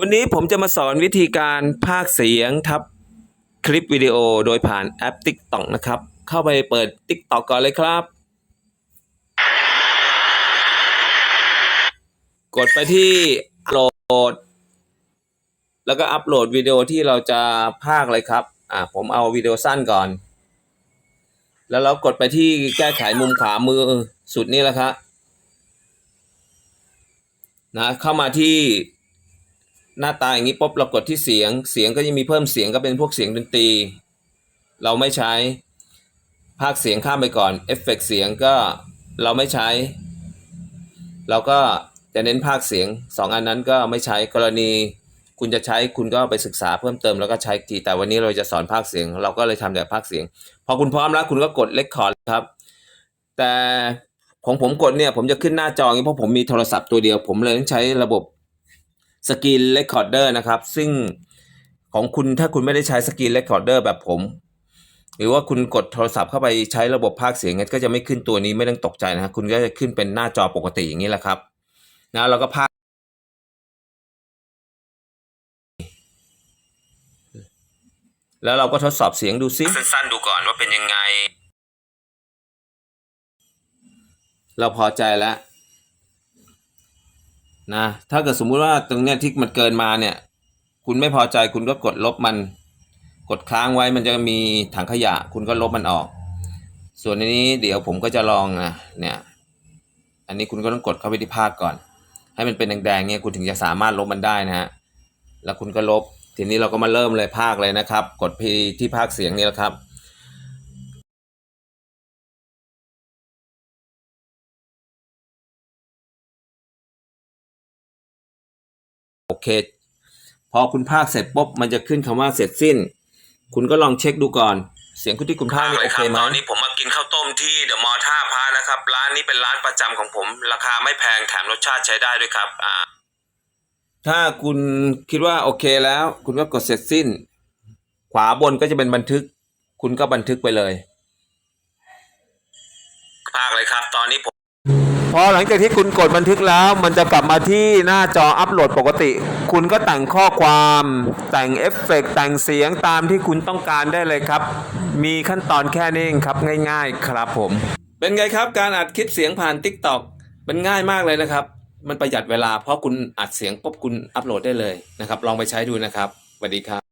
วันนี้ผมจะมาสอนวิธีการพากเสียงทับคลิปวิดีโอโดยผ่านแอป TikTok นะครับ เข้าไปเปิด TikTok ก่อนเลยครับ กดไปที่โหลด แล้วก็อัปโหลดวิดีโอที่เราจะพากเลยครับ อ่าผมเอาวิดีโอสั้นก่อน แล้วเรากดไปที่แก้ไขมุมขวามือสุดนี่แหละครับนะเข้ามาที่ หน้าตาอย่างนี้ปุ๊บเรากดที่เสียง เสียงก็จะมีเพิ่มเสียงก็เป็นพวกเสียงดนตรี เราไม่ใช้ ภาคเสียงข้ามไปก่อนเอฟเฟกเสียงก็เราไม่ใช้ เราก็จะเน้นภาคเสียงสองอันนั้นก็ไม่ใช้กรณี คุณจะใช้คุณก็ไปศึกษาเพิ่มเติมแล้วก็ใช้ทีแต่วันนี้เราจะสอนภาคเสียง เราก็เลยทำแต่ภาคเสียง พอคุณพร้อมแล้วคุณก็กดเลคคอร์ดครับ แต่ของผมกดเนี่ยผมจะขึ้นหน้าจอนี้เพราะผมมีโทรศัพท์ตัวเดียว ผมเลยต้องใช้ระบบ สกรีนเรคคอร์เดอร์นะครับ ซึ่งของคุณถ้าคุณไม่ได้ใช้สกรีนเรคคอร์เดอร์แบบผม หรือว่าคุณกดโทรศัพท์เข้าไปใช้ระบบพากย์เสียงงั้นก็จะไม่ขึ้นตัวนี้ไม่ต้องตกใจนะครับคุณก็จะขึ้นเป็นหน้าจอปกติอย่างนี้แหละครับนะเราก็พากย์แล้วเราก็ทดสอบเสียงดูซิสั้นๆดูก่อนว่าเป็นยังไง เราพอใจแล้ว นะถ้าเกิดสมมุติว่าตรงเนี้ยที่มันเกินมาเนี่ย คุณไม่พอใจคุณก็กดลบมัน กดค้างไว้มันจะมีถังขยะ คุณก็ลบมันออก ส่วนอันนี้เดี๋ยวผมก็จะลองนะเนี่ยอันนี้คุณก็ต้องกดเข้าไปที่ภาคก่อน ให้มันเป็นแดงๆเนี่ยคุณถึงจะสามารถลบมันได้นะฮะแล้วคุณก็ลบทีนี้เราก็มาเริ่มเลยภาคเลยนะครับ กดพีที่ภาคเสียงนี่แหละครับ โอเค พอคุณพากย์เสร็จปุ๊บมันจะขึ้นคำว่าเสร็จสิ้น คุณก็ลองเช็คดูก่อน เสียงคุณที่คุณพากย์นี่โอเคไหมตอนนี้ผมมากินข้าวต้มที่เดอะมอลล์ท่าพระนะครับ ร้านนี้เป็นร้านประจำของผม ราคาไม่แพงแถมรสชาติใช้ได้ด้วยครับอ่าถ้าคุณคิดว่าโอเคแล้ว คุณก็กดเสร็จสิ้น ขวาบนก็จะเป็นบันทึก คุณก็บันทึกไปเลยพากเลยครับ ตอนนี้ผม พอหลังจากที่คุณกดบันทึกแล้ว มันจะกลับมาที่หน้าจออัปโหลดปกติ คุณก็แต่งข้อความแต่งเอฟเฟกต์แต่งเสียงตามที่คุณต้องการได้เลยครับ มีขั้นตอนแค่นี้เองครับง่าย ๆ ครับผม เป็นไงครับการอัดคลิปเสียงผ่าน Tik t o อกมันง่ายมากเลยนะครับ มันประหยัดเวลาเพราะคุณอัดเสียงปุ๊บคุณอัปโหลดได้เลยนะครับ ลองไปใช้ดูนะครับสวัสดีครับ